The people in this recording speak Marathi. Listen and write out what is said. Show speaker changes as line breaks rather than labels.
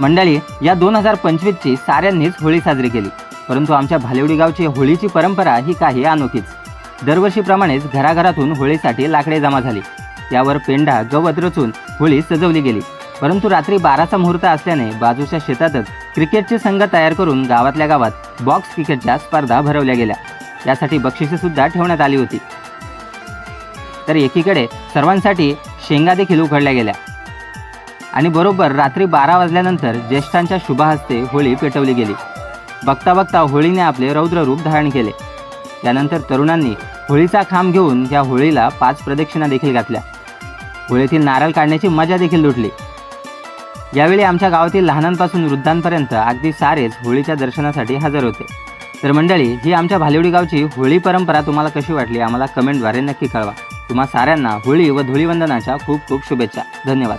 मंडळी या दोन हजार पंचवीसची साऱ्यांनीच होळी साजरी केली. परंतु आमच्या भालेवडी गावची होळीची परंपरा ही काही अनोखीच. दरवर्षीप्रमाणेच घराघरातून होळीसाठी लाकडे जमा झाली. त्यावर पेंढा गवत रचून होळी सजवली गेली. परंतु रात्री बाराचा मुहूर्त असल्याने बाजूच्या शेतातच क्रिकेटचे संघ तयार करून गावातल्या गावात बॉक्स क्रिकेटच्या स्पर्धा भरवल्या गेल्या. यासाठी बक्षिसे सुद्धा ठेवण्यात आली होती. तर एकीकडे सर्वांसाठी शेंगा देखील उघडल्या गेल्या. आणि बरोबर रात्री बारा वाजल्यानंतर ज्येष्ठांच्या शुभहस्ते होळी पेटवली गेली. बघता बघता होळीने आपले रौद्र रूप धारण केले. त्यानंतर तरुणांनी होळीचा खांब घेऊन या होळीला पाच प्रदक्षिणा देखील घातल्या. होळीतील नारळ काढण्याची मजा देखील लुटली. यावेळी आमच्या गावातील लहानांपासून वृद्धांपर्यंत अगदी सारेच होळीच्या दर्शनासाठी हजर होते. तर मंडळी ही आमच्या भालिवडी गावची होळी परंपरा तुम्हाला कशी वाटली आम्हाला कमेंटद्वारे नक्की कळवा. तुम्हा साऱ्यांना होळी व धुळीवंदनाच्या खूप खूप शुभेच्छा. धन्यवाद.